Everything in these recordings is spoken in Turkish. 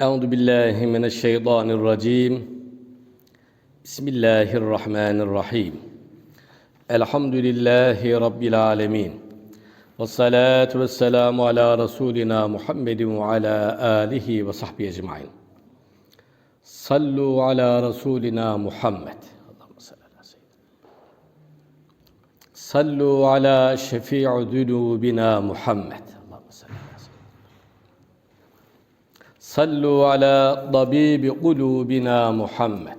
Euzu billahi mineşşeytanirracim. Bismillahirrahmanirrahim. Elhamdülillahi rabbil alamin. Ve salatu vesselamu ala rasulina Muhammedin ve ala alihi ve sahbihi ecmaîn. Sallu ala rasulina Muhammed. Sallu ala şefii zunubina Muhammed. Sallu ala tabibi kulubina Muhammed.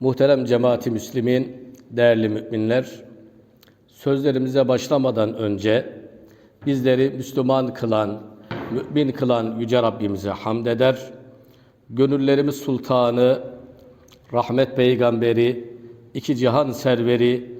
Muhterem cemaati Müslümin, değerli müminler, sözlerimize başlamadan önce bizleri Müslüman kılan, mümin kılan Yüce Rabbimize hamd eder. Gönüllerimiz sultanı, rahmet peygamberi, iki cihan serveri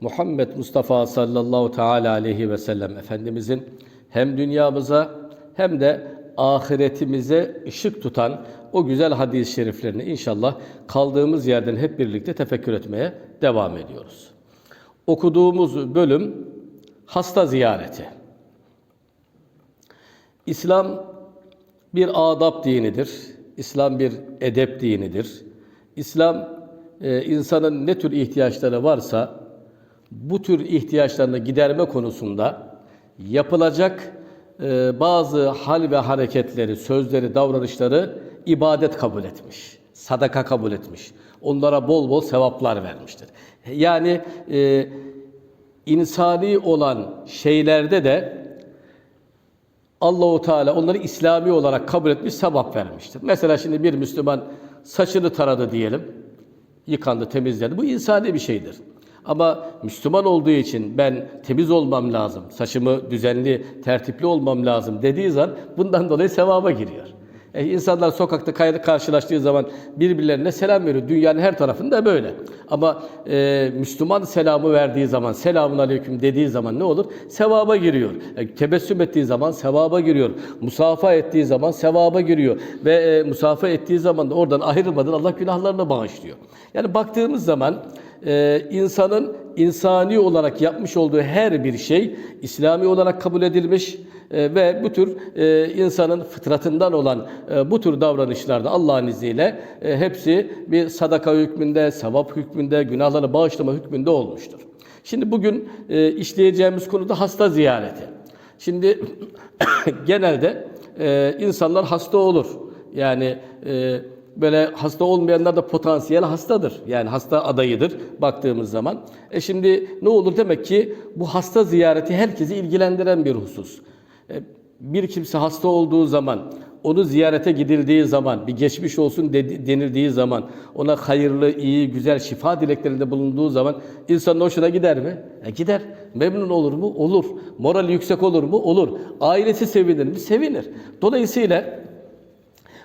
Muhammed Mustafa sallallahu teala aleyhi ve sellem Efendimizin hem dünyamıza hem de ahiretimize ışık tutan o güzel hadis-i şeriflerini inşallah kaldığımız yerden hep birlikte tefekkür etmeye devam ediyoruz. Okuduğumuz bölüm hasta ziyareti. İslam bir adab dinidir. İslam bir edep dinidir. İslam e, insanın ne tür ihtiyaçları varsa bu tür ihtiyaçlarını giderme konusunda yapılacak e, bazı hal ve hareketleri, sözleri, davranışları ibadet kabul etmiş. Sadaka kabul etmiş. Onlara bol bol sevaplar vermiştir. Yani e, insani olan şeylerde de Allahu Teala onları İslami olarak kabul etmiş, sevap vermiştir. Mesela şimdi bir Müslüman saçını taradı diyelim. Yıkandı, temizledi. Bu insani bir şeydir. Ama Müslüman olduğu için ben temiz olmam lazım, saçımı düzenli, tertipli olmam lazım dediği zaman bundan dolayı sevaba giriyor. E, insanlar sokakta karşılaştığı zaman birbirlerine selam veriyor. Dünyanın her tarafında böyle. Ama e, Müslüman selamı verdiği zaman, selamun aleyküm dediği zaman ne olur? Sevaba giriyor. E, tebessüm ettiği zaman sevaba giriyor. Musafa ettiği zaman sevaba giriyor. Ve e, musafa ettiği zaman da oradan ayrılmadan Allah günahlarını bağışlıyor. Yani baktığımız zaman e, insanın insani olarak yapmış olduğu her bir şey İslami olarak kabul edilmiş e, ve bu tür e, insanın fıtratından olan e, bu tür davranışlarda Allah'ın izniyle e, hepsi bir sadaka hükmünde, sevap hükmünde, günahları bağışlama hükmünde olmuştur. Şimdi bugün e, işleyeceğimiz konu da hasta ziyareti. Şimdi genelde e, insanlar hasta olur. Yani e, böyle hasta olmayanlar da potansiyel hastadır. Yani hasta adayıdır baktığımız zaman. E şimdi ne olur demek ki bu hasta ziyareti herkesi ilgilendiren bir husus. E, bir kimse hasta olduğu zaman, onu ziyarete gidildiği zaman, bir geçmiş olsun de- denildiği zaman, ona hayırlı, iyi, güzel şifa dileklerinde bulunduğu zaman insanın hoşuna gider mi? E gider. Memnun olur mu? Olur. Moral yüksek olur mu? Olur. Ailesi sevinir mi? Sevinir. Dolayısıyla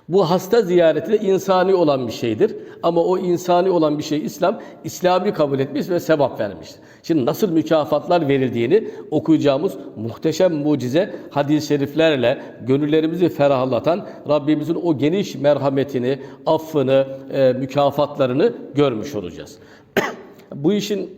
bu hasta ziyareti de insani olan bir şeydir. Ama o insani olan bir şey İslam, İslami kabul etmiş ve sevap vermiştir. Şimdi nasıl mükafatlar verildiğini okuyacağımız muhteşem mucize hadis-i şeriflerle gönüllerimizi ferahlatan Rabbimizin o geniş merhametini, affını, e, mükafatlarını görmüş olacağız. bu işin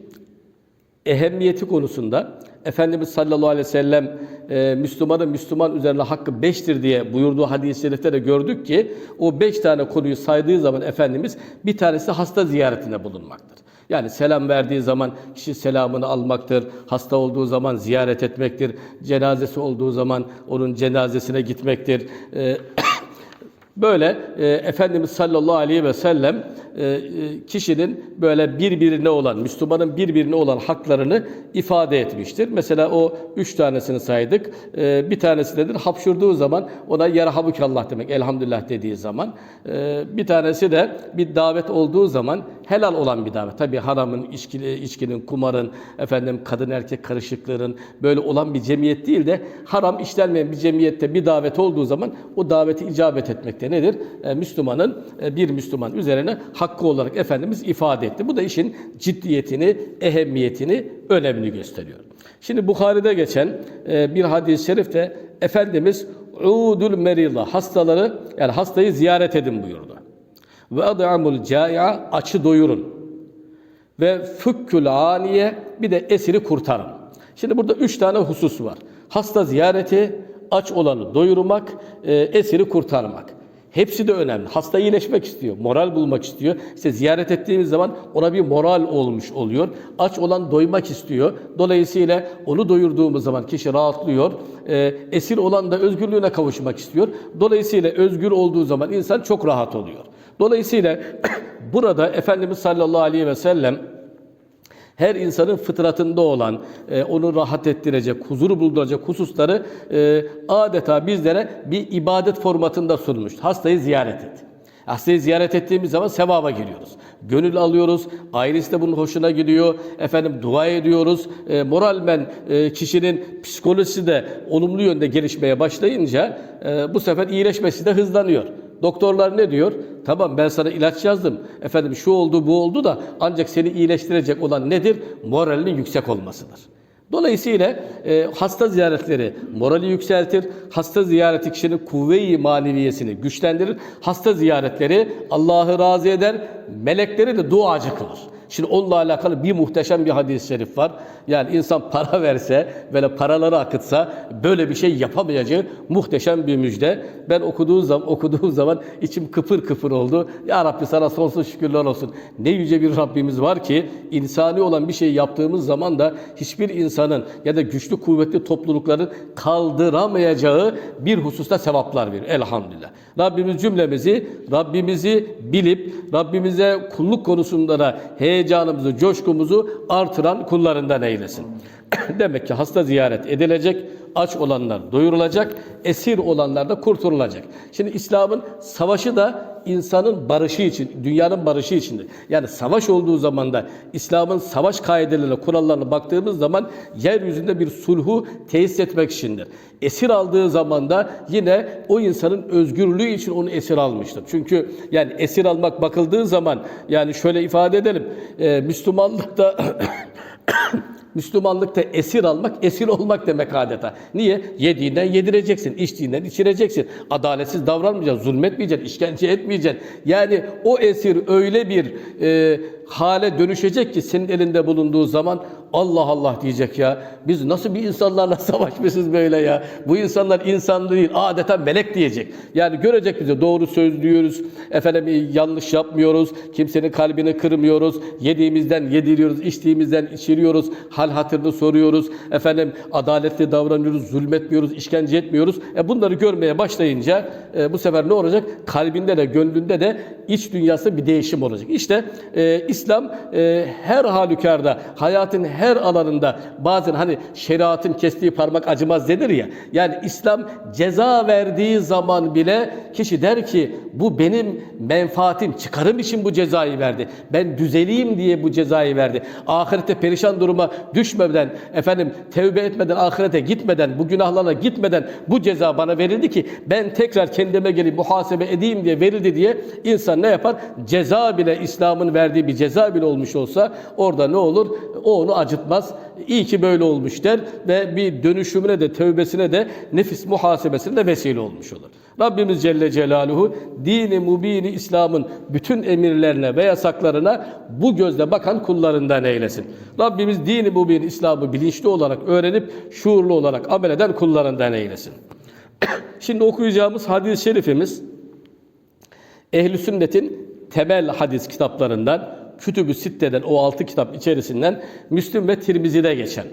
ehemmiyeti konusunda Efendimiz sallallahu aleyhi ve sellem e, Müslümanın Müslüman üzerine hakkı beştir diye buyurduğu hadis-i şerifte de gördük ki o beş tane konuyu saydığı zaman Efendimiz bir tanesi hasta ziyaretinde bulunmaktır. Yani selam verdiği zaman kişi selamını almaktır. Hasta olduğu zaman ziyaret etmektir. Cenazesi olduğu zaman onun cenazesine gitmektir. E, Böyle e, Efendimiz sallallahu aleyhi ve sellem e, e, kişinin böyle birbirine olan, Müslümanın birbirine olan haklarını ifade etmiştir. Mesela o üç tanesini saydık. E, bir tanesi nedir? Hapşurduğu zaman ona yerhamukallah demek, elhamdülillah dediği zaman. E, bir tanesi de bir davet olduğu zaman helal olan bir davet. Tabii haramın, içki, içkinin, kumarın, efendim kadın erkek karışıklığının böyle olan bir cemiyet değil de haram işlenmeyen bir cemiyette bir davet olduğu zaman o daveti icabet etmekte nedir? E, Müslümanın bir Müslüman üzerine hakkı olarak Efendimiz ifade etti. Bu da işin ciddiyetini, ehemmiyetini, önemini gösteriyor. Şimdi Bukhari'de geçen e, bir hadis-i şerifte Efendimiz udul merida hastaları yani hastayı ziyaret edin buyurdu. Ve ad'amul cai'a açı doyurun. Ve fükkül aniye bir de esiri kurtarın. Şimdi burada üç tane husus var. Hasta ziyareti, aç olanı doyurmak, e, esiri kurtarmak. Hepsi de önemli. Hasta iyileşmek istiyor, moral bulmak istiyor. İşte ziyaret ettiğimiz zaman ona bir moral olmuş oluyor. Aç olan doymak istiyor. Dolayısıyla onu doyurduğumuz zaman kişi rahatlıyor. E, esir olan da özgürlüğüne kavuşmak istiyor. Dolayısıyla özgür olduğu zaman insan çok rahat oluyor. Dolayısıyla burada Efendimiz sallallahu aleyhi ve sellem her insanın fıtratında olan, e, onu rahat ettirecek, huzuru bulduracak hususları e, adeta bizlere bir ibadet formatında sunmuş. Hastayı ziyaret et. Hastayı ziyaret ettiğimiz zaman sevaba giriyoruz. Gönül alıyoruz, ailesi de bunun hoşuna gidiyor. Efendim dua ediyoruz. E, moralmen e, kişinin psikolojisi de olumlu yönde gelişmeye başlayınca e, bu sefer iyileşmesi de hızlanıyor. Doktorlar ne diyor? Tamam ben sana ilaç yazdım. Efendim şu oldu bu oldu da ancak seni iyileştirecek olan nedir? Moralinin yüksek olmasıdır. Dolayısıyla e, hasta ziyaretleri morali yükseltir. Hasta ziyareti kişinin kuvve-i maneviyesini güçlendirir. Hasta ziyaretleri Allah'ı razı eder. Melekleri de duacı kılar. Şimdi onunla alakalı bir muhteşem bir hadis-i şerif var. Yani insan para verse, böyle paraları akıtsa böyle bir şey yapamayacağı muhteşem bir müjde. Ben okuduğum zaman, okuduğum zaman içim kıpır kıpır oldu. Ya Rabbi sana sonsuz şükürler olsun. Ne yüce bir Rabbimiz var ki insani olan bir şey yaptığımız zaman da hiçbir insanın ya da güçlü kuvvetli toplulukların kaldıramayacağı bir hususta sevaplar verir. Elhamdülillah. Rabbimiz cümlemizi, Rabbimizi bilip Rabbimize kulluk konusunda da heyecanımızı, coşkumuzu artıran kullarından eylesin. Demek ki hasta ziyaret edilecek, aç olanlar doyurulacak, esir olanlar da kurtulacak. Şimdi İslam'ın savaşı da insanın barışı için, dünyanın barışı içindir. Yani savaş olduğu zaman da İslam'ın savaş kaidelerine, kurallarına baktığımız zaman yeryüzünde bir sulhu tesis etmek içindir. Esir aldığı zaman da yine o insanın özgürlüğü için onu esir almıştır. Çünkü yani esir almak bakıldığı zaman yani şöyle ifade edelim. E, Müslümanlıkta Müslümanlıkta esir almak, esir olmak demek adeta. Niye? Yediğinden yedireceksin, içtiğinden içireceksin. Adaletsiz davranmayacaksın, zulmetmeyeceksin, işkence etmeyeceksin. Yani o esir öyle bir e, hale dönüşecek ki senin elinde bulunduğu zaman Allah Allah diyecek ya. Biz nasıl bir insanlarla savaşmışız böyle ya. Bu insanlar insan değil, adeta melek diyecek. Yani görecek bize doğru söylüyoruz, efendim yanlış yapmıyoruz, kimsenin kalbini kırmıyoruz, yediğimizden yediriyoruz, içtiğimizden içiriyoruz, hal hatırını soruyoruz, efendim adaletli davranıyoruz, zulmetmiyoruz, işkence etmiyoruz. E bunları görmeye başlayınca e, bu sefer ne olacak? Kalbinde de gönlünde de iç dünyasında bir değişim olacak. İşte e, İslam e, her halükarda hayatın her alanında bazen hani şeriatın kestiği parmak acımaz denir ya. Yani İslam ceza verdiği zaman bile kişi der ki bu benim menfaatim, çıkarım için bu cezayı verdi. Ben düzeleyim diye bu cezayı verdi. Ahirette perişan duruma düşmeden, efendim tevbe etmeden, ahirete gitmeden, bu günahlarına gitmeden bu ceza bana verildi ki ben tekrar kendime gelip muhasebe edeyim diye verildi diye insan ne yapar? Ceza bile İslam'ın verdiği bir ceza bile olmuş olsa orada ne olur? O onu acıtmaz. İyi ki böyle olmuş der ve bir dönüşümüne de tövbesine de nefis muhasebesine de vesile olmuş olur. Rabbimiz Celle Celaluhu dini mubini İslam'ın bütün emirlerine ve yasaklarına bu gözle bakan kullarından eylesin. Rabbimiz dini mubini İslam'ı bilinçli olarak öğrenip şuurlu olarak amel eden kullarından eylesin. Şimdi okuyacağımız hadis-i şerifimiz Ehl-i Sünnet'in temel hadis kitaplarından Kütüb-ü Sitte'den o altı kitap içerisinden Müslüm ve Tirmizi'de geçen.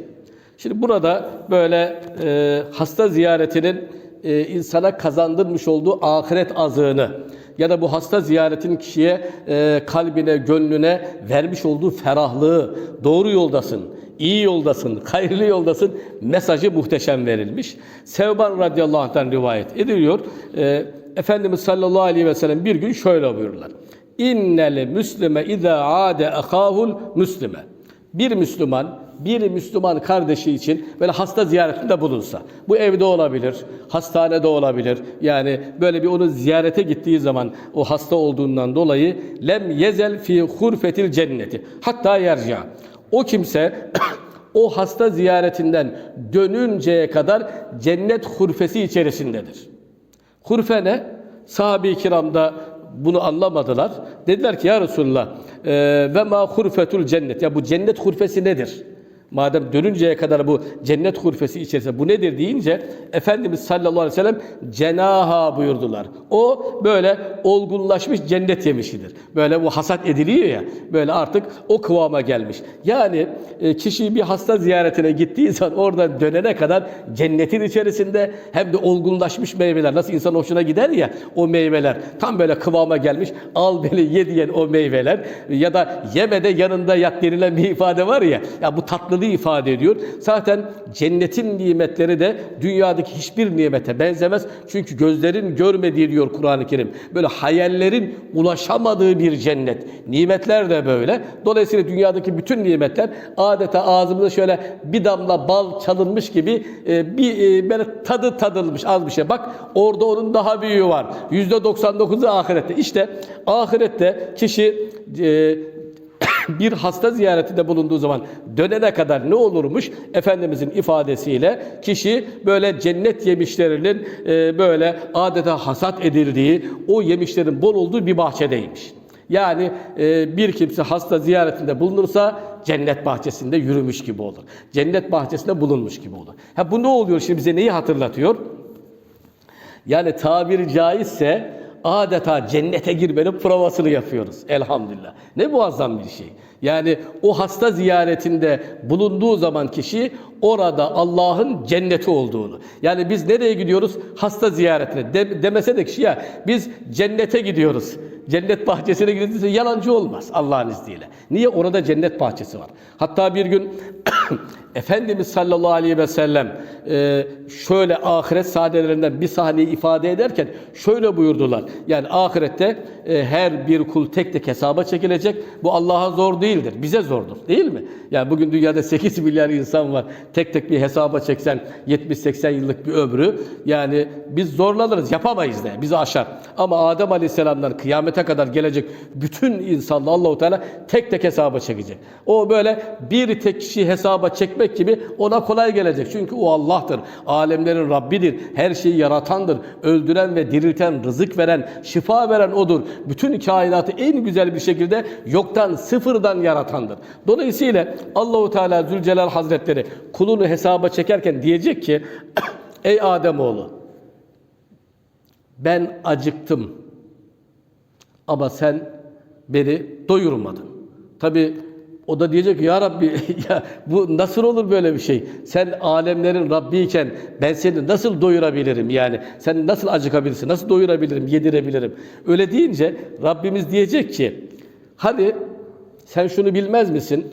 Şimdi burada böyle e, hasta ziyaretinin e, insana kazandırmış olduğu ahiret azığını ya da bu hasta ziyaretin kişiye e, kalbine, gönlüne vermiş olduğu ferahlığı, doğru yoldasın, iyi yoldasın, hayırlı yoldasın mesajı muhteşem verilmiş. Sevban radıyallahu anh'tan rivayet ediliyor. E, Efendimiz sallallahu aleyhi ve sellem bir gün şöyle buyururlar. İnnel müslime izâ âde akâhul müslime. Bir Müslüman, bir Müslüman kardeşi için böyle hasta ziyaretinde bulunsa, bu evde olabilir, hastanede olabilir. Yani böyle bir onu ziyarete gittiği zaman o hasta olduğundan dolayı lem yezel fi hurfetil cenneti. Hatta yerca. O kimse o hasta ziyaretinden dönünceye kadar cennet hurfesi içerisindedir. Hurfe ne? Sahabe-i kiramda bunu anlamadılar. Dediler ki ya Resulullah ve ma hurfetul cennet. Ya bu cennet hurfesi nedir? Madem dönünceye kadar bu cennet hurfesi içerisinde bu nedir deyince Efendimiz sallallahu aleyhi ve sellem cenaha buyurdular. O böyle olgunlaşmış cennet yemişidir. Böyle bu hasat ediliyor ya böyle artık o kıvama gelmiş. Yani e, kişi bir hasta ziyaretine gittiği zaman oradan dönene kadar cennetin içerisinde hem de olgunlaşmış meyveler nasıl insan hoşuna gider ya o meyveler tam böyle kıvama gelmiş. Al beni ye diyen o meyveler ya da yeme de yanında yat denilen bir ifade var ya ya bu tatlılığı ifade ediyor. Zaten cennetin nimetleri de dünyadaki hiçbir nimete benzemez. Çünkü gözlerin görmediği diyor Kur'an-ı Kerim. Böyle hayallerin ulaşamadığı bir cennet. Nimetler de böyle. Dolayısıyla dünyadaki bütün nimetler adeta ağzımıza şöyle bir damla bal çalınmış gibi e, bir e, böyle tadı tadılmış az bir şey. Bak orada onun daha büyüğü var. Yüzde 99'u ahirette. İşte ahirette kişi e, bir hasta ziyaretinde bulunduğu zaman dönene kadar ne olurmuş? Efendimizin ifadesiyle kişi böyle cennet yemişlerinin e, böyle adeta hasat edildiği, o yemişlerin bol olduğu bir bahçedeymiş. Yani e, bir kimse hasta ziyaretinde bulunursa cennet bahçesinde yürümüş gibi olur. Cennet bahçesinde bulunmuş gibi olur. Ha bu ne oluyor şimdi bize neyi hatırlatıyor? Yani tabiri caizse adeta cennete girmenin provasını yapıyoruz. Elhamdülillah. Ne muazzam bir şey. Yani o hasta ziyaretinde bulunduğu zaman kişi orada Allah'ın cenneti olduğunu. Yani biz nereye gidiyoruz? Hasta ziyaretine. De, demese de kişi ya biz cennete gidiyoruz. Cennet bahçesine gidilirse yalancı olmaz Allah'ın izniyle. Niye? Orada cennet bahçesi var. Hatta bir gün Efendimiz sallallahu aleyhi ve sellem e, şöyle ahiret saadelerinden bir sahneyi ifade ederken şöyle buyurdular. Yani ahirette e, her bir kul tek tek hesaba çekilecek. Bu Allah'a zor değildir. Bize zordur. Değil mi? Yani bugün dünyada 8 milyar insan var. Tek tek bir hesaba çeksen 70-80 yıllık bir ömrü. Yani biz zorlanırız. Yapamayız da. Bizi aşar. Ama Adem Aleyhisselam'dan kıyamete kadar gelecek bütün insanla Allahu Teala tek tek hesaba çekecek. O böyle bir tek kişi hesaba çekmek gibi ona kolay gelecek. Çünkü o Allah'tır. Alemlerin Rabbidir. Her şeyi yaratandır. Öldüren ve dirilten, rızık veren, şifa veren odur. Bütün kainatı en güzel bir şekilde yoktan, sıfırdan yaratandır. Dolayısıyla Allahu Teala Zülcelal Hazretleri kulunu hesaba çekerken diyecek ki Ey Ademoğlu ben acıktım ama sen beni doyurmadın. Tabi o da diyecek ki ya Rabbi ya bu nasıl olur böyle bir şey? Sen alemlerin Rabbiyken ben seni nasıl doyurabilirim yani? Sen nasıl acıkabilirsin? Nasıl doyurabilirim, yedirebilirim? Öyle deyince Rabbimiz diyecek ki hadi sen şunu bilmez misin?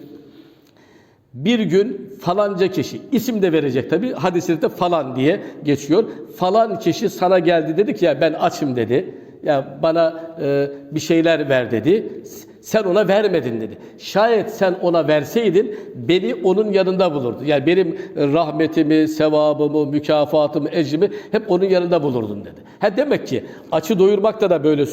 Bir gün falanca kişi, isim de verecek tabi, hadis-i falan diye geçiyor. Falan kişi sana geldi dedi ki ya ben açım dedi. Ya bana e, bir şeyler ver dedi. Sen ona vermedin dedi. Şayet sen ona verseydin beni onun yanında bulurdu. Yani benim rahmetimi, sevabımı, mükafatımı, ecrimi hep onun yanında bulurdun dedi. Ha demek ki açı doyurmakta da böyle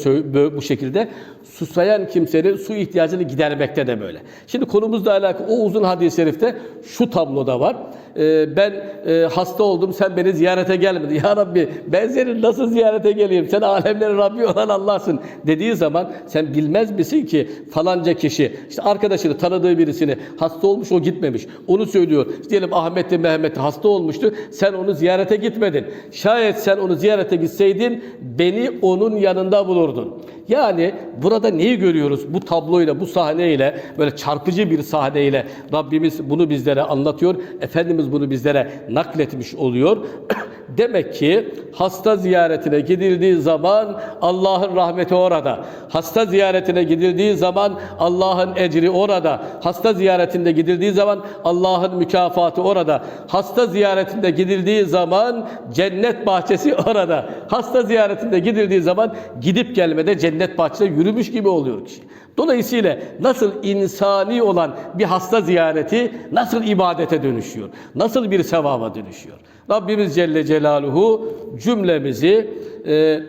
bu şekilde susayan kimsenin su ihtiyacını gidermekte de böyle. Şimdi konumuzla alakalı o uzun hadis-i şerifte şu tabloda var. Ee, ben e, hasta oldum sen beni ziyarete gelmedin. Ya Rabbi ben seni nasıl ziyarete geleyim? Sen alemlerin Rabbi olan Allah'sın dediği zaman sen bilmez misin ki falanca kişi işte arkadaşını tanıdığı birisini hasta olmuş o gitmemiş. Onu söylüyor. İşte diyelim Ahmet'te Mehmet'te hasta olmuştu. Sen onu ziyarete gitmedin. Şayet sen onu ziyarete gitseydin beni onun yanında bulurdun. Yani burada neyi görüyoruz? Bu tabloyla, bu sahneyle, böyle çarpıcı bir sahneyle Rabbimiz bunu bizlere anlatıyor. Efendimiz bunu bizlere nakletmiş oluyor. Demek ki hasta ziyaretine gidildiği zaman Allah'ın rahmeti orada. Hasta ziyaretine gidildiği zaman Allah'ın ecri orada. Hasta ziyaretinde gidildiği zaman Allah'ın mükafatı orada. Hasta ziyaretinde gidildiği zaman cennet bahçesi orada. Hasta ziyaretinde gidildiği zaman gidip gelmede cennet bahçesinde yürümüş gibi oluyor kişi. Dolayısıyla nasıl insani olan bir hasta ziyareti nasıl ibadete dönüşüyor? Nasıl bir sevaba dönüşüyor? Rabbimiz Celle Celaluhu cümlemizi e,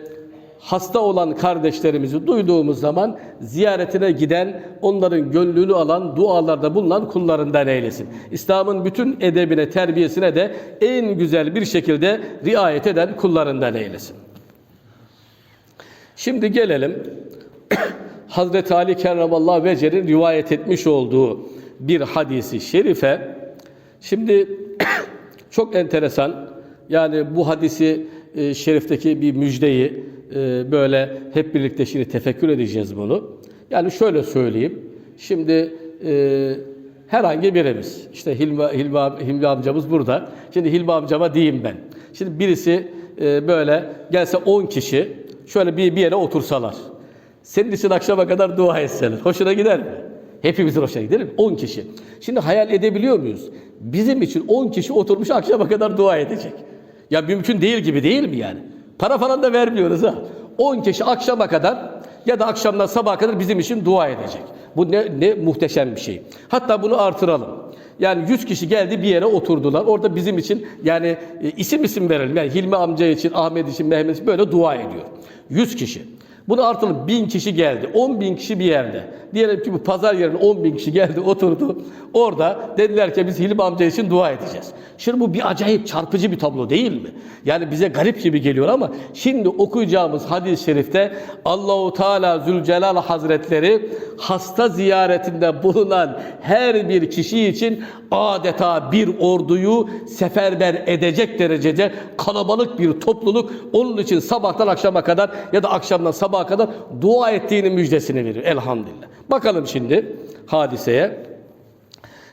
hasta olan kardeşlerimizi duyduğumuz zaman ziyaretine giden, onların gönlünü alan, dualarda bulunan kullarından eylesin. İslam'ın bütün edebine, terbiyesine de en güzel bir şekilde riayet eden kullarından eylesin. Şimdi gelelim Hazreti Ali Kerramallahu Vece'nin rivayet etmiş olduğu bir hadisi şerife. Şimdi çok enteresan. Yani bu hadisi e, şerifteki bir müjdeyi e, böyle hep birlikte şimdi tefekkür edeceğiz bunu. Yani şöyle söyleyeyim. Şimdi e, herhangi birimiz, işte Hilmi, Hilmi, Hilmi amcamız burada. Şimdi Hilmi amcama diyeyim ben. Şimdi birisi e, böyle gelse 10 kişi şöyle bir, bir yere otursalar. Senin için akşama kadar dua etseler. Hoşuna gider mi? Hepimizin hoşuna gider mi? 10 kişi. Şimdi hayal edebiliyor muyuz? Bizim için 10 kişi oturmuş akşama kadar dua edecek. Ya mümkün değil gibi değil mi yani? Para falan da vermiyoruz ha. 10 kişi akşama kadar ya da akşamdan sabaha kadar bizim için dua edecek. Bu ne, ne muhteşem bir şey. Hatta bunu artıralım. Yani 100 kişi geldi bir yere oturdular. Orada bizim için yani e, isim isim verelim. Yani Hilmi amca için, Ahmet için, Mehmet için böyle dua ediyor. 100 kişi. Bunu artıralım. Bin kişi geldi. 10 bin kişi bir yerde. Diyelim ki bu pazar yerine 10 bin kişi geldi oturdu. Orada dediler ki biz Hilmi amca için dua edeceğiz. Şimdi bu bir acayip çarpıcı bir tablo değil mi? Yani bize garip gibi geliyor ama şimdi okuyacağımız hadis-i şerifte Allahu Teala Zülcelal Hazretleri hasta ziyaretinde bulunan her bir kişi için adeta bir orduyu seferber edecek derecede kalabalık bir topluluk onun için sabahtan akşama kadar ya da akşamdan sabaha kadar dua ettiğinin müjdesini veriyor elhamdülillah. Bakalım şimdi hadiseye.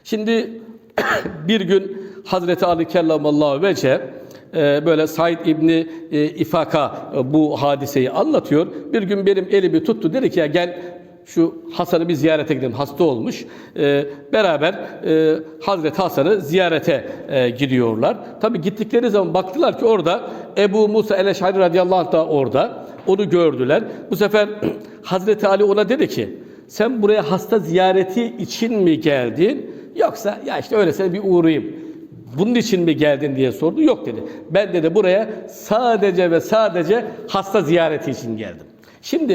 Şimdi bir gün Hazreti Ali Kellamallahu Vece e, böyle Said İbni e, İfaka e, bu hadiseyi anlatıyor. Bir gün benim elimi tuttu dedi ki ya gel şu Hasan'ı bir ziyarete gidelim. Hasta olmuş. beraber Hazreti Hasan'ı ziyarete gidiyorlar. Tabi gittikleri zaman baktılar ki orada Ebu Musa el-Eşari radıyallahu anh da orada. Onu gördüler. Bu sefer Hazreti Ali ona dedi ki sen buraya hasta ziyareti için mi geldin? Yoksa ya işte öylesine bir uğrayayım. Bunun için mi geldin diye sordu. Yok dedi. Ben dedi buraya sadece ve sadece hasta ziyareti için geldim. Şimdi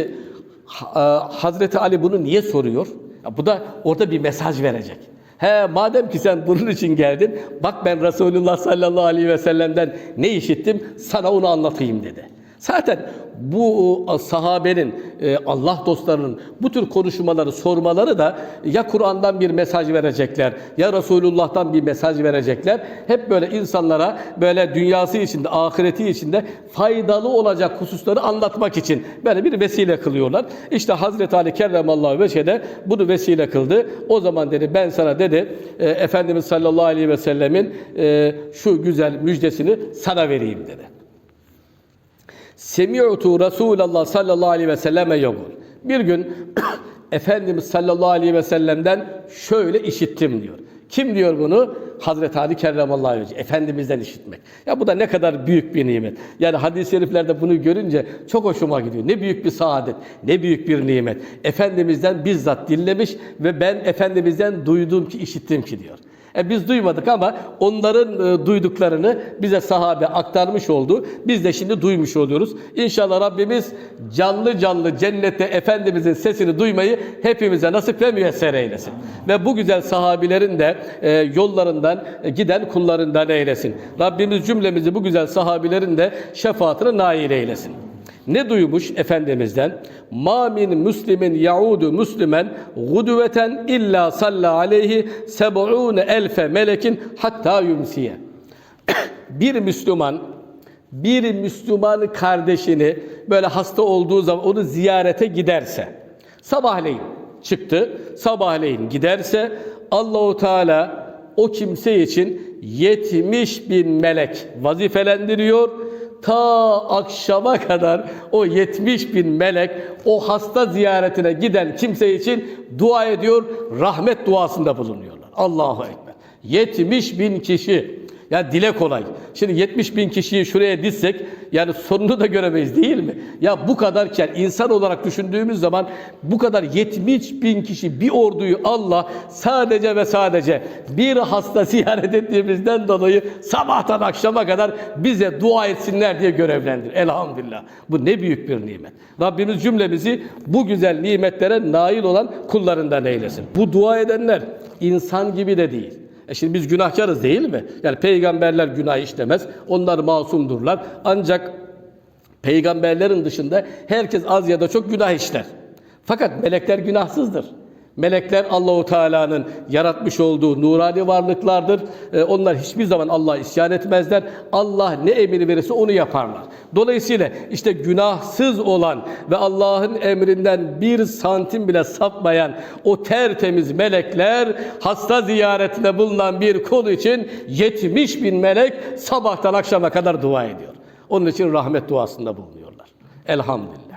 e, Hazreti Ali bunu niye soruyor? Ya bu da orada bir mesaj verecek. He madem ki sen bunun için geldin, bak ben Resulullah sallallahu aleyhi ve sellem'den ne işittim, sana onu anlatayım dedi. Zaten bu sahabenin, e, Allah dostlarının bu tür konuşmaları, sormaları da ya Kur'an'dan bir mesaj verecekler, ya Resulullah'tan bir mesaj verecekler. Hep böyle insanlara böyle dünyası içinde, ahireti içinde faydalı olacak hususları anlatmak için böyle bir vesile kılıyorlar. İşte Hazreti Ali Kerremallahu Veçe'de bunu vesile kıldı. O zaman dedi ben sana dedi e, Efendimiz sallallahu aleyhi ve sellemin e, şu güzel müjdesini sana vereyim dedi. Semi'tu Resulallah sallallahu aleyhi ve selleme yokul. Bir gün Efendimiz sallallahu aleyhi ve sellem'den şöyle işittim diyor. Kim diyor bunu? Hazreti Ali Kerramallahu Vece. Efendimizden işitmek. Ya bu da ne kadar büyük bir nimet. Yani hadis-i şeriflerde bunu görünce çok hoşuma gidiyor. Ne büyük bir saadet, ne büyük bir nimet. Efendimizden bizzat dinlemiş ve ben Efendimizden duydum ki, işittim ki diyor. E biz duymadık ama onların e, duyduklarını bize sahabe aktarmış oldu. Biz de şimdi duymuş oluyoruz. İnşallah Rabbimiz canlı canlı cennette Efendimizin sesini duymayı hepimize nasip ve müyesser eylesin. Ve bu güzel sahabilerin de e, yollarından e, giden kullarından eylesin. Rabbimiz cümlemizi bu güzel sahabilerin de şefaatine nail eylesin. Ne duymuş Efendimiz'den? Ma min muslimin yaudu muslimen guduveten illa salla aleyhi seb'une elfe melekin hatta yumsiye. bir Müslüman bir Müslüman kardeşini böyle hasta olduğu zaman onu ziyarete giderse sabahleyin çıktı sabahleyin giderse Allahu Teala o kimse için 70 bin melek vazifelendiriyor. Ta akşama kadar o 70 bin melek o hasta ziyaretine giden kimse için dua ediyor, rahmet duasında bulunuyorlar. Allahu Ekber. 70 bin kişi. Ya dile kolay. Şimdi 70 bin kişiyi şuraya dizsek yani sonunu da göremeyiz değil mi? Ya bu kadarken insan olarak düşündüğümüz zaman bu kadar 70 bin kişi bir orduyu Allah sadece ve sadece bir hasta ziyaret ettiğimizden dolayı sabahtan akşama kadar bize dua etsinler diye görevlendir. Elhamdülillah. Bu ne büyük bir nimet. Rabbimiz cümlemizi bu güzel nimetlere nail olan kullarından eylesin. Bu dua edenler insan gibi de değil. E şimdi biz günahkarız değil mi? Yani peygamberler günah işlemez. Onlar masumdurlar. Ancak peygamberlerin dışında herkes az ya da çok günah işler. Fakat melekler günahsızdır. Melekler Allahu Teala'nın yaratmış olduğu nurani varlıklardır. Ee, onlar hiçbir zaman Allah'a isyan etmezler. Allah ne emir verirse onu yaparlar. Dolayısıyla işte günahsız olan ve Allah'ın emrinden bir santim bile sapmayan o tertemiz melekler hasta ziyaretinde bulunan bir kul için 70 bin melek sabahtan akşama kadar dua ediyor. Onun için rahmet duasında bulunuyorlar. Elhamdülillah.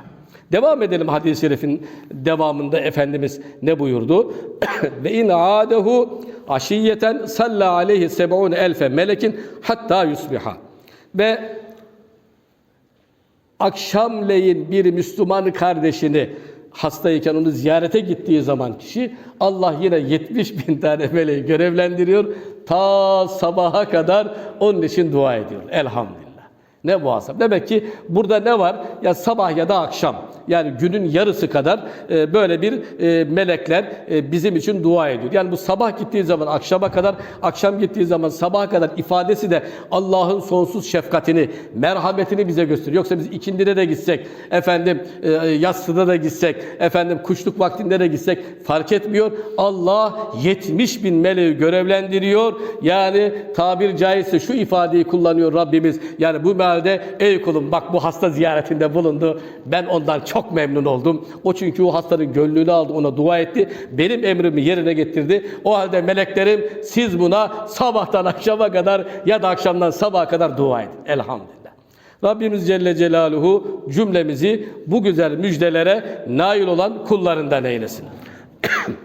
Devam edelim hadis-i şerifin devamında Efendimiz ne buyurdu? Ve in adehu aşiyeten salla aleyhi seb'un elfe melekin hatta yusbiha. Ve akşamleyin bir Müslüman kardeşini hastayken onu ziyarete gittiği zaman kişi Allah yine 70 bin tane meleği görevlendiriyor. Ta sabaha kadar onun için dua ediyor. Elhamdülillah. Ne muazzam. Demek ki burada ne var? Ya sabah ya da akşam. Yani günün yarısı kadar e, böyle bir e, melekler e, bizim için dua ediyor. Yani bu sabah gittiği zaman akşama kadar, akşam gittiği zaman sabaha kadar ifadesi de Allah'ın sonsuz şefkatini, merhametini bize gösteriyor. Yoksa biz ikindide de gitsek, efendim e, yatsıda da gitsek, efendim kuşluk vaktinde de gitsek fark etmiyor. Allah 70 bin meleği görevlendiriyor. Yani tabir caizse şu ifadeyi kullanıyor Rabbimiz. Yani bu mealde ey kulum bak bu hasta ziyaretinde bulundu. Ben ondan çok memnun oldum. O çünkü o hastanın gönlünü aldı, ona dua etti. Benim emrimi yerine getirdi. O halde meleklerim siz buna sabahtan akşama kadar ya da akşamdan sabaha kadar dua edin. Elhamdülillah. Rabbimiz Celle Celaluhu cümlemizi bu güzel müjdelere nail olan kullarından eylesin.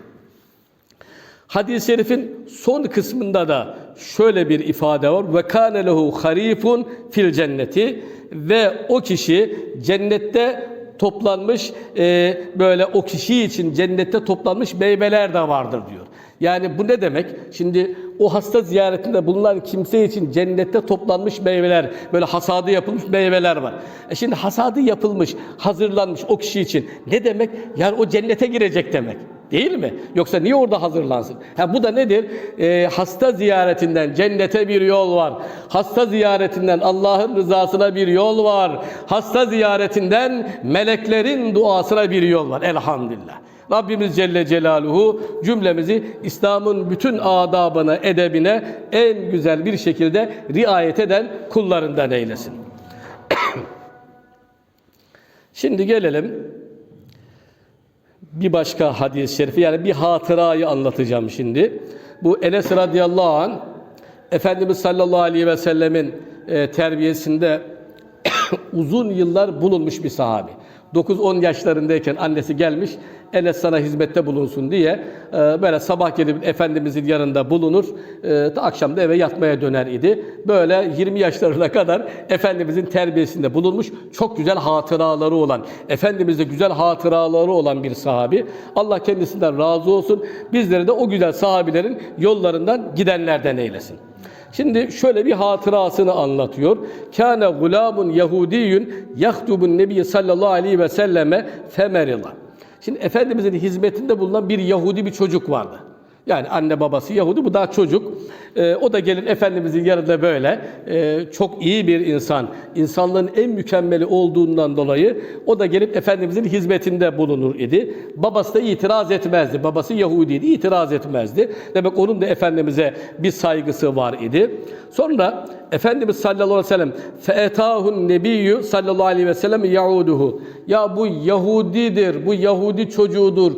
Hadis-i şerifin son kısmında da şöyle bir ifade var. Ve kâne lehu harifun fil cenneti ve o kişi cennette toplanmış e, böyle o kişi için cennette toplanmış meyveler de vardır diyor. Yani bu ne demek? Şimdi o hasta ziyaretinde bulunan kimse için cennette toplanmış meyveler, böyle hasadı yapılmış meyveler var. E şimdi hasadı yapılmış, hazırlanmış o kişi için ne demek? Yani o cennete girecek demek. Değil mi? Yoksa niye orada hazırlansın? Ha, bu da nedir? Ee, hasta ziyaretinden cennete bir yol var. Hasta ziyaretinden Allah'ın rızasına bir yol var. Hasta ziyaretinden meleklerin duasına bir yol var. Elhamdülillah. Rabbimiz Celle Celaluhu cümlemizi İslam'ın bütün adabına, edebine en güzel bir şekilde riayet eden kullarından eylesin. Şimdi gelelim bir başka hadis-i şerifi yani bir hatırayı anlatacağım şimdi. Bu Enes radıyallahu an Efendimiz sallallahu aleyhi ve sellemin e, terbiyesinde uzun yıllar bulunmuş bir sahabi. 9-10 yaşlarındayken annesi gelmiş, Enes sana hizmette bulunsun diye e, böyle sabah gelip Efendimizin yanında bulunur, e, akşam da eve yatmaya döner idi. Böyle 20 yaşlarına kadar Efendimizin terbiyesinde bulunmuş, çok güzel hatıraları olan, Efendimiz'de güzel hatıraları olan bir sahabi. Allah kendisinden razı olsun, bizleri de o güzel sahabilerin yollarından gidenlerden eylesin. Şimdi şöyle bir hatırasını anlatıyor. Kâne gulâmun Yahudiyün yahtubun Nebi sallallahu aleyhi ve selleme femerila. Şimdi Efendimizin hizmetinde bulunan bir Yahudi bir çocuk vardı. Yani anne babası Yahudi, bu daha çocuk. Ee, o da gelin Efendimizin yanında böyle e, çok iyi bir insan, insanlığın en mükemmeli olduğundan dolayı o da gelip Efendimizin hizmetinde bulunur idi. Babası da itiraz etmezdi. Babası Yahudiydi, itiraz etmezdi. Demek onun da Efendimiz'e bir saygısı var idi. Sonra Efendimiz sallallahu aleyhi ve sellem feetahun nebiyyü sallallahu aleyhi ve sellem yauduhu. Ya bu Yahudidir, bu Yahudi çocuğudur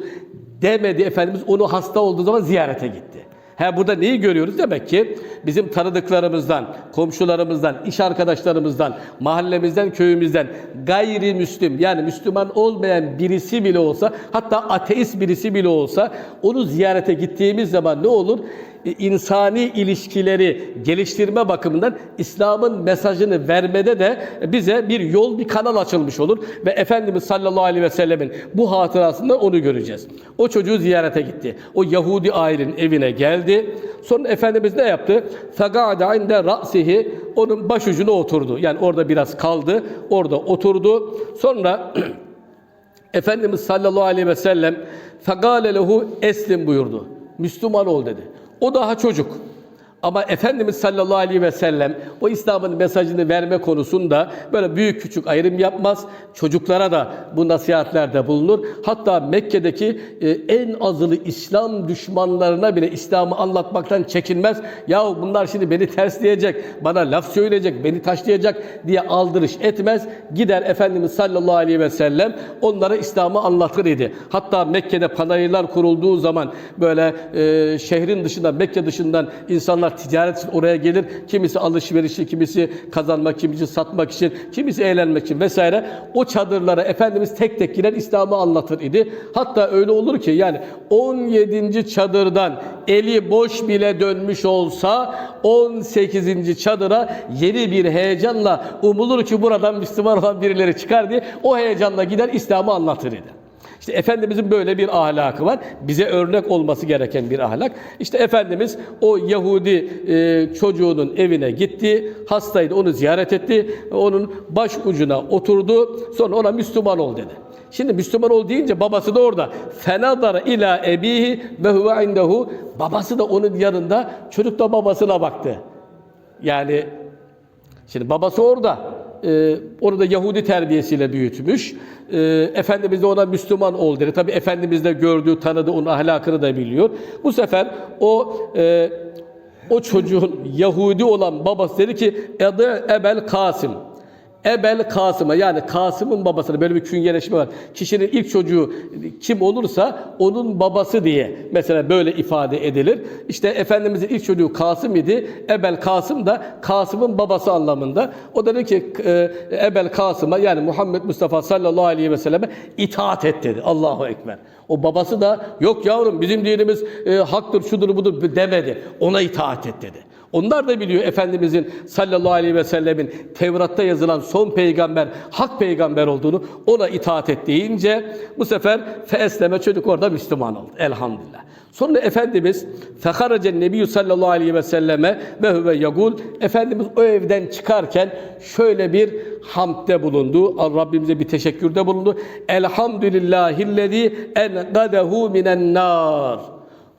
demedi Efendimiz onu hasta olduğu zaman ziyarete gitti. Ha burada neyi görüyoruz? Demek ki bizim tanıdıklarımızdan, komşularımızdan, iş arkadaşlarımızdan, mahallemizden, köyümüzden gayrimüslim yani Müslüman olmayan birisi bile olsa hatta ateist birisi bile olsa onu ziyarete gittiğimiz zaman ne olur? E, insani ilişkileri geliştirme bakımından İslam'ın mesajını vermede de bize bir yol, bir kanal açılmış olur ve Efendimiz sallallahu aleyhi ve sellemin bu hatırasında onu göreceğiz. O çocuğu ziyarete gitti. O Yahudi ailenin evine geldi. Sonra Efendimiz ne yaptı? Fegade inde ra'sihi onun başucuna oturdu. Yani orada biraz kaldı. Orada oturdu. Sonra Efendimiz sallallahu aleyhi ve sellem fegale lehu eslim buyurdu. Müslüman ol dedi. O daha çocuk. Ama Efendimiz sallallahu aleyhi ve sellem o İslam'ın mesajını verme konusunda böyle büyük küçük ayrım yapmaz. Çocuklara da bu nasihatlerde bulunur. Hatta Mekke'deki e, en azılı İslam düşmanlarına bile İslam'ı anlatmaktan çekinmez. Yahu bunlar şimdi beni tersleyecek, bana laf söyleyecek, beni taşlayacak diye aldırış etmez. Gider Efendimiz sallallahu aleyhi ve sellem onlara İslam'ı anlatır idi. Hatta Mekke'de panayırlar kurulduğu zaman böyle e, şehrin dışında, Mekke dışından insanlar ticaret için oraya gelir. Kimisi alışverişi, kimisi kazanmak, kimisi satmak için, kimisi eğlenmek için vesaire. O çadırlara Efendimiz tek tek girer İslam'ı anlatır idi. Hatta öyle olur ki yani 17. çadırdan eli boş bile dönmüş olsa 18. çadıra yeni bir heyecanla umulur ki buradan Müslüman olan birileri çıkar diye o heyecanla gider İslam'ı anlatır idi. İşte Efendimizin böyle bir ahlakı var. Bize örnek olması gereken bir ahlak. İşte Efendimiz o Yahudi e, çocuğunun evine gitti. Hastaydı onu ziyaret etti. Onun baş ucuna oturdu. Sonra ona Müslüman ol dedi. Şimdi Müslüman ol deyince babası da orada. Fenadara ila ebihi ve huve indehu. Babası da onun yanında. Çocuk da babasına baktı. Yani Şimdi babası orada. Ee, onu da Yahudi terbiyesiyle büyütmüş. Ee, Efendimiz de ona Müslüman ol dedi. Tabi Efendimiz de gördü, tanıdı, onun ahlakını da biliyor. Bu sefer o e, o çocuğun Yahudi olan babası dedi ki Edı Ebel Kasım. Ebel Kasım'a yani Kasım'ın babasına böyle bir künyeleşme var. Kişinin ilk çocuğu kim olursa onun babası diye mesela böyle ifade edilir. İşte Efendimizin ilk çocuğu Kasım idi. Ebel Kasım da Kasım'ın babası anlamında. O da dedi ki e, Ebel Kasım'a yani Muhammed Mustafa sallallahu aleyhi ve selleme itaat et dedi. Allahu Ekber. O babası da yok yavrum bizim dinimiz e, haktır şudur budur demedi. Ona itaat et dedi. Onlar da biliyor Efendimizin sallallahu aleyhi ve sellemin Tevrat'ta yazılan son peygamber, hak peygamber olduğunu ona itaat et deyince bu sefer feesleme çocuk orada Müslüman oldu. Elhamdülillah. Sonra Efendimiz feharacen nebiyyü sallallahu aleyhi ve selleme ve huve yagul Efendimiz o evden çıkarken şöyle bir hamdde bulundu. Rabbimize bir teşekkürde bulundu. Elhamdülillahillezî enqadehu minen nar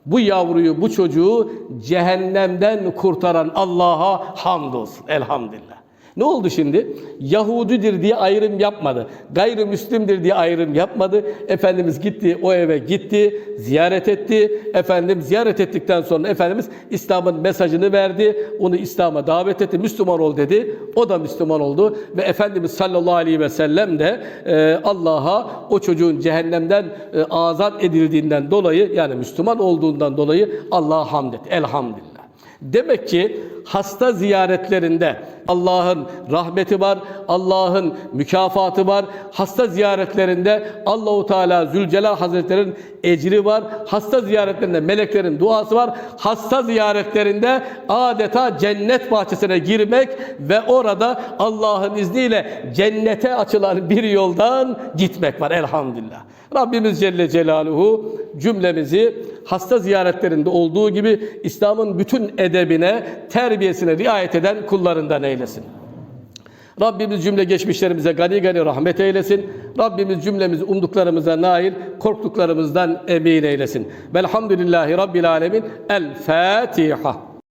bu yavruyu, bu çocuğu cehennemden kurtaran Allah'a hamdolsun. Elhamdülillah. Ne oldu şimdi? Yahudidir diye ayrım yapmadı. Gayrimüslimdir diye ayrım yapmadı. Efendimiz gitti, o eve gitti, ziyaret etti. Efendim ziyaret ettikten sonra Efendimiz İslam'ın mesajını verdi. Onu İslam'a davet etti. Müslüman ol dedi. O da Müslüman oldu. Ve Efendimiz sallallahu aleyhi ve sellem de e, Allah'a o çocuğun cehennemden e, azat edildiğinden dolayı yani Müslüman olduğundan dolayı Allah'a hamd et. Elhamdülillah. Demek ki hasta ziyaretlerinde Allah'ın rahmeti var, Allah'ın mükafatı var. Hasta ziyaretlerinde Allahu Teala Zülcelal Hazretleri'nin ecri var. Hasta ziyaretlerinde meleklerin duası var. Hasta ziyaretlerinde adeta cennet bahçesine girmek ve orada Allah'ın izniyle cennete açılan bir yoldan gitmek var elhamdülillah. Rabbimiz Celle Celaluhu cümlemizi hasta ziyaretlerinde olduğu gibi İslam'ın bütün edebine, terbiyesine riayet eden kullarından eylesin. Rabbimiz cümle geçmişlerimize gani gani rahmet eylesin. Rabbimiz cümlemiz umduklarımıza nail, korktuklarımızdan emin eylesin. Velhamdülillahi Rabbil Alemin. El Fatiha.